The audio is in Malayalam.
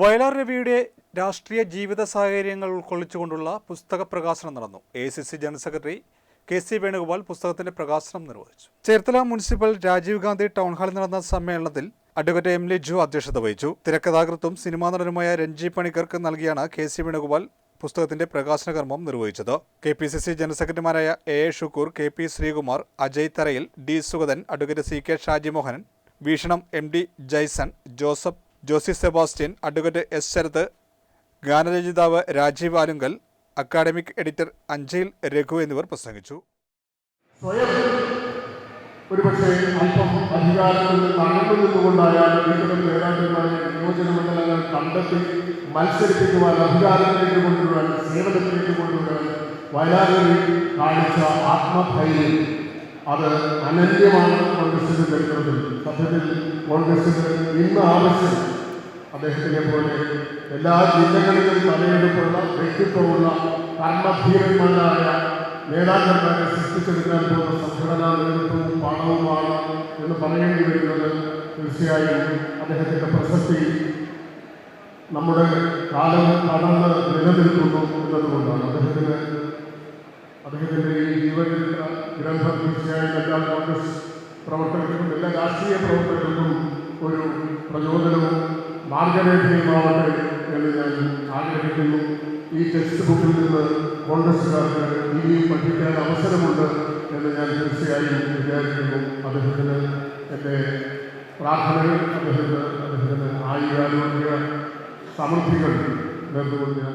വയലാർ രവിയുടെ രാഷ്ട്രീയ ജീവിത സാഹചര്യങ്ങൾ ഉൾക്കൊള്ളിച്ചുകൊണ്ടുള്ള പുസ്തക പ്രകാശനം നടന്നു. A C C general secretary K C Venugopal പുസ്തകത്തിന്റെ പ്രകാശനം നിർവഹിച്ചു. ചേർത്തല മുനിസിപ്പൽ രാജീവ് ഗാന്ധി ടൗൺ ഹാളിൽ നടന്ന സമ്മേളനത്തിൽ അഡ്വക്കേറ്റ് എം ലിജു അധ്യക്ഷത വഹിച്ചു. തിരക്കഥാകൃത്തും സിനിമാ നടനുമായ രഞ്ജി പണിക്കർക്ക് നൽകിയാണ് കെ സി വേണുഗോപാൽ പുസ്തകത്തിന്റെ പ്രകാശന കർമ്മം നിർവഹിച്ചത്. K P C C general സെക്രട്ടറിമാരായ A A Shukkoor K P Sreekumar Ajay Tharayil D Sugathan advocate C K Shajimohan Veekshanam M D Jaison Joseph Josy Sebastian advocate S Sarath ഗാനരചിതാവ് Rajeev Alunkal academic editor Anchayil Raghu എന്നിവർ പ്രസംഗിച്ചു. അല്പം അധികാരത്തിൽ ആത്മധൈര്യം അത് അനന്യമാണ് കോൺഗ്രസിന്റെ ചരിത്രത്തിൽ സത്യത്തിൽ കോൺഗ്രസിന് ഇന്ന് ആവശ്യം അദ്ദേഹത്തിനെ പോലെ എല്ലാ ജില്ലകളിലും തലയെടുപ്പുള്ള വ്യക്തിത്വമുള്ള കർമ്മധീരന്മാരായ നേതാക്കന്മാരെ സൃഷ്ടിച്ചെടുക്കാൻ പോകുന്ന സംഘടനാ നേതൃത്വവും പണവുമാണ് എന്ന് പറയേണ്ടി വരുന്നത് തീർച്ചയായും അദ്ദേഹത്തിന്റെ പ്രസക്തി നമ്മുടെ കാലം കടന്ന് നിലനിൽക്കുന്നു എന്നതുകൊണ്ടാണ്. അദ്ദേഹത്തിന് അദ്ദേഹത്തിന്റെ ഈ ജീവചരിത്ര ഗ്രന്ഥം തീർച്ചയായും എല്ലാ കോൺഗ്രസ് പ്രവർത്തകർക്കും എല്ലാ രാഷ്ട്രീയ പ്രവർത്തകർക്കും ഒരു പ്രചോദനവും മാർഗരേഖയുമാവട്ടെ എന്ന് ഞാൻ ആഗ്രഹിക്കുന്നു. ഈ ടെക്സ്റ്റ് ബുക്കിൽ നിന്ന് കോൺഗ്രസ്സുകാർക്ക് ഇനിയും പഠിക്കാൻ അവസരമുണ്ട് എന്ന് ഞാൻ തീർച്ചയായും വിചാരിക്കുന്നു. അദ്ദേഹത്തിന് എന്റെ പ്രാർത്ഥനകൾ അദ്ദേഹത്തിന് അദ്ദേഹത്തിന് ആയുരാരോഗ്യ സമൃദ്ധികൾ നേർന്നുകൊണ്ട് ഞാൻ